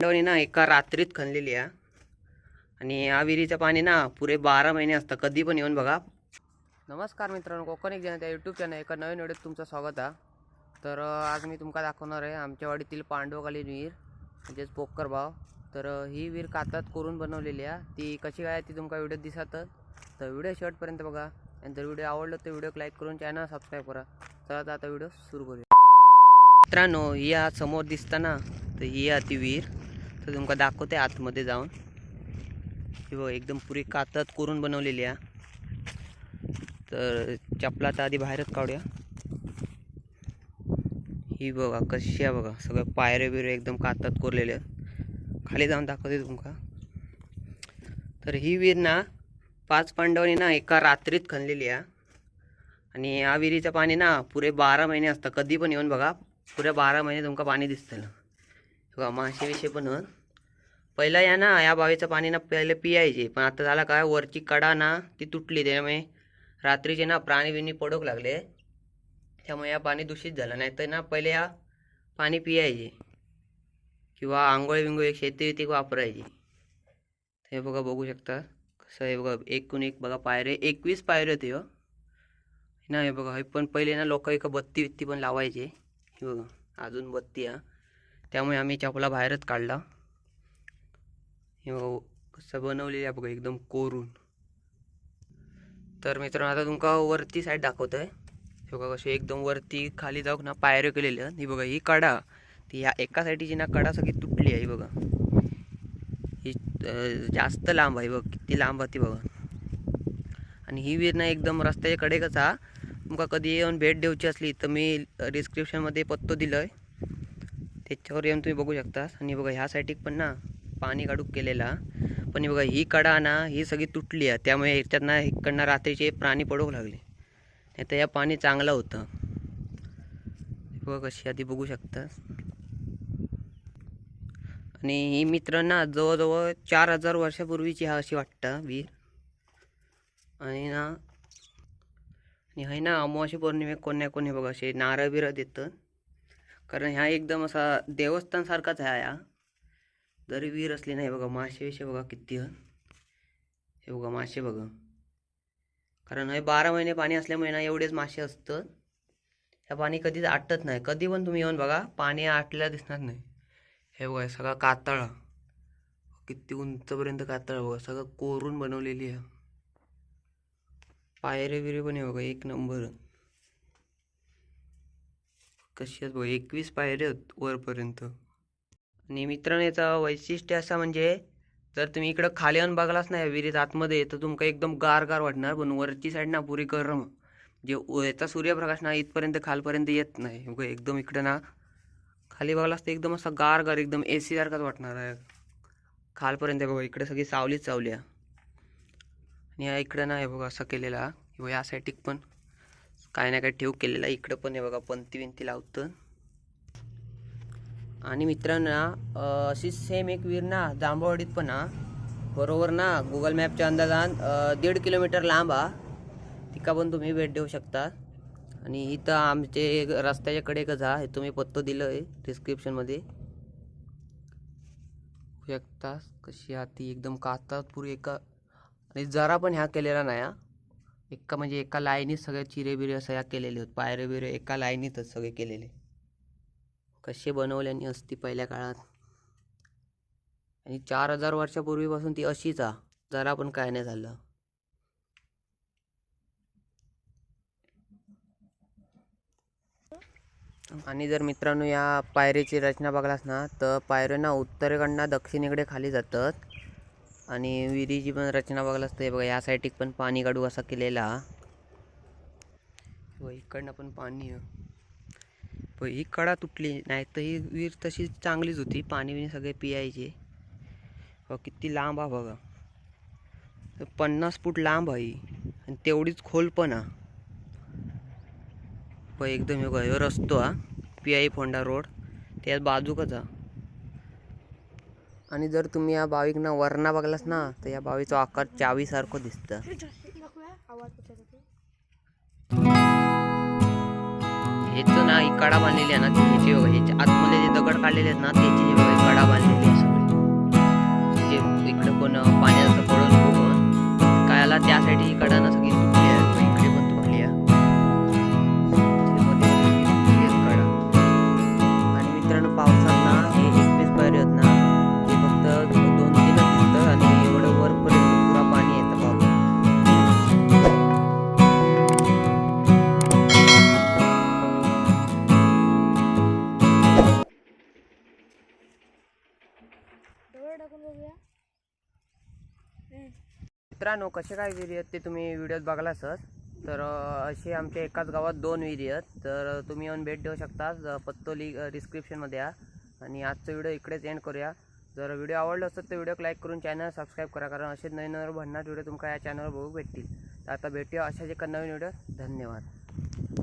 पांडवांनी ना एका रात्रीत खणलेली आहे. आणि या विहिरीचं पाणी ना पुरे बारा महिने असतं. कधी पण येऊन बघा. नमस्कार मित्रांनो कोकण एक जनता यूट्यूब चॅनल एका नवीन व्हिडिओत तुमचं स्वागत आहे. तर आज मी तुमका दाखवणार आहे आमच्या वाडीतील पांडवकालीन विहीर म्हणजेच पोकर भाव. तर ही विहीर कातात करून बनवलेली आहे. ती कशी काय आहे ती तुमका व्हिडिओत दिसतात तर व्हिडिओ शेवटपर्यंत बघा. आणि जर व्हिडिओ आवडलं तर व्हिडिओ लाईक करून चॅनल सबस्क्राईब करा. चला तर आता व्हिडिओ सुरू करूया. मित्रांनो ही आज समोर दिसता ना तर ही आहे ती विहीर. तर तुमका दाखवते आतमध्ये जाऊन. ही बघ एकदम पुरी कातात करून बनवलेली आहे. तर चपला तर आधी बाहेरच काढूया. ही बघा कशी आहे बघा. सगळं पायरे बिरे एकदम कातात कोरलेले आहेत. खाली जाऊन दाखवते तुमका. तर ही विहीर ना पाच पांडवांनी ना एका रात्रीत खणलेली आहे. आणि या विहिरीचं पाणी ना पुरे बारा महिने असतं. कधी पण येऊन बघा पुऱ्या बारा महिने तुमका पाणी दिसतं बघा मासे पण पहिला या ना या बावीचं पाणी ना पहिले पियायचे. पण आता झाला काय वरची कडा ना ती तुटली त्यामुळे रात्रीचे ना प्राणी बिणी पडोक लागले. त्यामुळे या पाणी दूषित झालं. नाही तर ना पहिले या पाणी पियायचे. किंवा आंघोळ बिंगोळ शेती वेती वापरायची. हे बघा बघू शकता. कसं हे बघा एकूण एक बघा पायरे एकवीस पायरे होते हो. ना हे बघा हे पण पहिले ना लोक एका बत्ती बित्ती पण लावायचे. हे बघा अजून बत्ती हा. त्यामुळे आम्ही चपला बाहेरच काढला. हे बघा कसं बनवलेलं आहे बघा एकदम कोरून. तर मित्रांनो आता तुमका वरती साईड दाखवत आहे हे बघा कशी एकदम वरती खाली जाऊक ना पायऱ्या केलेल्या. आहेत. ही बघा ही कडा. ती ह्या एका साईडची ना कडा सगळी तुटली आहे बघा. ही जास्त लांब आहे बघ किती लांब आहे ती बघा. आणि ही वीर ना एकदम रस्त्याच्या कडेकच हा तुमका कधी येऊन भेट देऊची असली तर मी डिस्क्रिप्शनमध्ये पत्तो दिलं आहे त्याच्यावर येऊन तुम्ही बघू शकता आणि बघा ह्या साईडीक पण ना पाणी काढूक केलेला. पण हे बघा ही कडा ना ही सगळी तुटली आहे. त्यामुळे ह्याच्यात ना इकडनं रात्रीचे प्राणी पडूक लागले. नाही तर या पाणी चांगलं होतं. बघा कशी आधी बघू शकता आणि ही मित्र ना जवळजवळ चार हजार वर्षापूर्वीची हा अशी वाटतं विहीर आणि ना आणि हे ना अमावशी पौर्णिमेक कोण्या कोणी बघा असे नारळ बिरं देतं. कारण ह्या एकदम असा देवस्थानसारखाच आहे हा जरी विहीर असली नाही बघा मासे विषय बघा किती हे. बघा मासे बघा. कारण हे बारा महिने पाणी असल्यामुळे ना एवढेच मासे असतं ह्या पाणी कधीच आटत नाही. कधी पण तुम्ही येऊन बघा पाणी आटलेलं दिसणार नाही. हे बघा सगळा कातळा किती उंचपर्यंत कातळा बघा. सगळं कोरून बनवलेली आहे. पायरे बिरे पण आहे बघा एक नंबर. कशी आहेत एकवीस पायरे आहेत वरपर्यंत. आणि मित्रांनो याचं वैशिष्ट्य असं म्हणजे जर तुम्ही इकडं खाली येऊन बघलाच नाही विहिरीत आतमध्ये तर तुमका एकदम गार गार वाटणार. पण वरची साईड ना पुरी गरम. जे याचा सूर्यप्रकाश ना इथपर्यंत खालपर्यंत येत नाही. एकदम इकडं ना खाली बघलास तर एकदम असा गार गार एकदम ए सी सारखाच वाटणार आहे. खालपर्यंत बघा इकडे सगळी सावलीच सावली आहे. आणि या इकडं ना हे बघा असं केलेला. किंवा या साईटिक पण. काय ना काय ठेव केलेला इकडं पण आहे बघा पंती विंती लावतं आणि मित्रांनो अशी अशीच सेम एक विहीर ना जांभवाडीत पण हा. बरोबर ना गुगल मॅपच्या अंदाजान दीड किलोमीटर लांब हा. तिका पण तुम्ही भेट देऊ शकता. आणि इथं आमचे रस्त्याच्या कडेकच हा हे तुम्ही पत्तो दिलं आहे डिस्क्रिप्शनमध्ये शकता कशी हा ती एकदम कातात पुरी एका आणि जरा पण ह्या केलेला नाही हा. एका म्हणजे एका लाईनीत सगळे चिरे बिरे सगळ्या केलेले आहेत पायरे बिरे एका लाईनीतच सगळे केलेले. कसे बनवल्यानी असती पहिल्या काळात. आणि चार हजार वर्षापूर्वीपासून ती अशीच आ. जरा पण काय नाही झालं. आणि जर मित्रांनो या पायरीची रचना बघलास ना तर पायऱ्यांना उत्तरेकडनं दक्षिणेकडे खाली जातात. आणि विहिरीची पण रचना बघायला असते बघा या साईडीक पण पाणी काढू असा केलेला. व इकडनं पण पाणी प ही कडा तुटली नाही तर ही विहीर तशी चांगलीच होती. पाणी बिणी सगळे पियायचे. व किती लांब आहे बघा. तर पन्नास फूट लांब आहे आणि तेवढीच खोल पण हा व एकदम हे रस्तो हा पी आय फोंडा रोड. त्याच बाजूकच हा आणि जर तुम्ही या बावीकना वरना बघलास ना तर या बावीचा आकार चावीसारखं दिसतं. ह्याचं ना ही कडा बांधलेली आहे ना ती ह्याची बघा ह्याच्या आतमध्ये जे दगड काढलेले आहेत ना त्याची जे बघा कडा बांधलेली आहे. मित्रांनो कसे काय विहिरी आहेत ते तुम्ही व्हिडिओत बघला सर तर असे आमच्या एकाच गावात दोन विहिरी आहेत. तर तुम्ही येऊन भेट देऊ शकता पत्तो पत्तोली डिस्क्रिप्शनमध्ये या आणि आजचा व्हिडिओ इकडेच एंड करूया. जर व्हिडिओ आवडला असेल तर व्हिडिओ लाईक करून चॅनल सबस्क्राईब करा. कारण असे नवीन नवीन भन्नाट व्हिडिओ तुमका या चॅनलवर बघू भेटतील. तर आता भेटूया अशाच एका नवीन व्हिडिओ धन्यवाद.